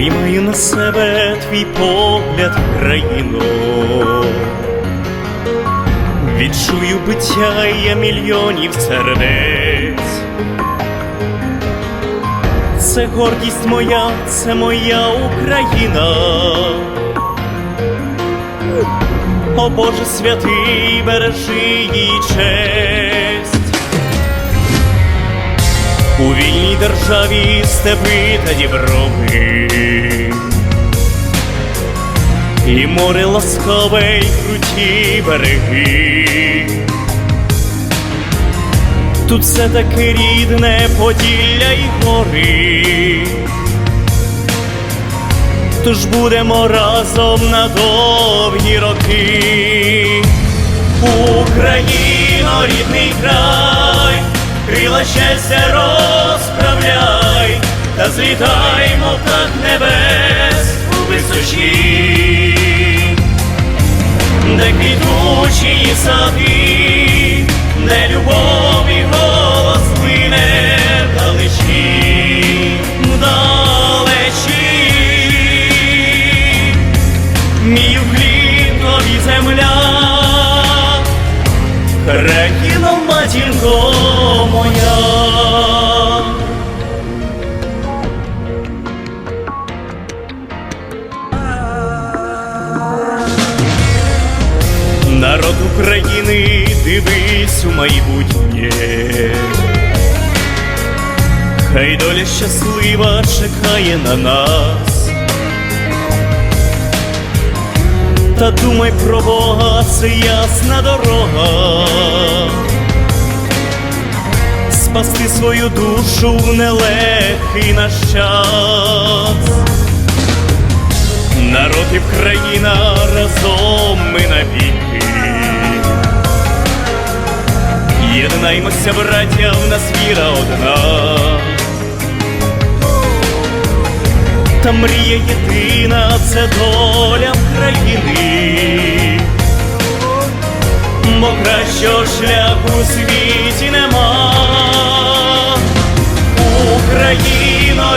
на себе твій погляд, країно. Відчую биття я мільйонів сердець. Це гордість моя, це моя Україна. О Боже святий, бережи її честь. У вільній державі степи та діброви. І море ласкаве, й круті береги. Тут все таке рідне Поділля й гори. Тож будемо разом на довгі роки. Україно, рідний край, крила щастя розправляй, та злітаймо так небес у височі, де квітучі сади, де любов і голос плине вдалечі, вдалечі. Мій тобі земля, матінко моя. Народ України, дивись у майбутнє. Хай доля щаслива чекає на нас. Та думай про Бога, це ясна дорога. Спасти свою душу в нелегкий наш час. Народ і країна разом ми навіки. Єднаймося, браття, в нас віра одна. Та мрія єдина це доля країни, бо кращого шляху у світі нема.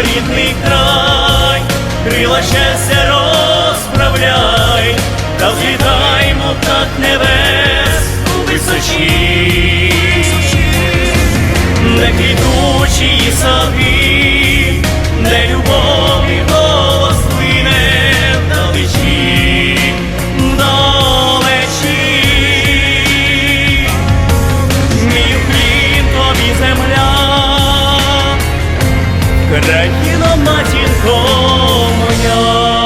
Рідний край, крила щастя розправляй, та злітаймо Україно матінко моя.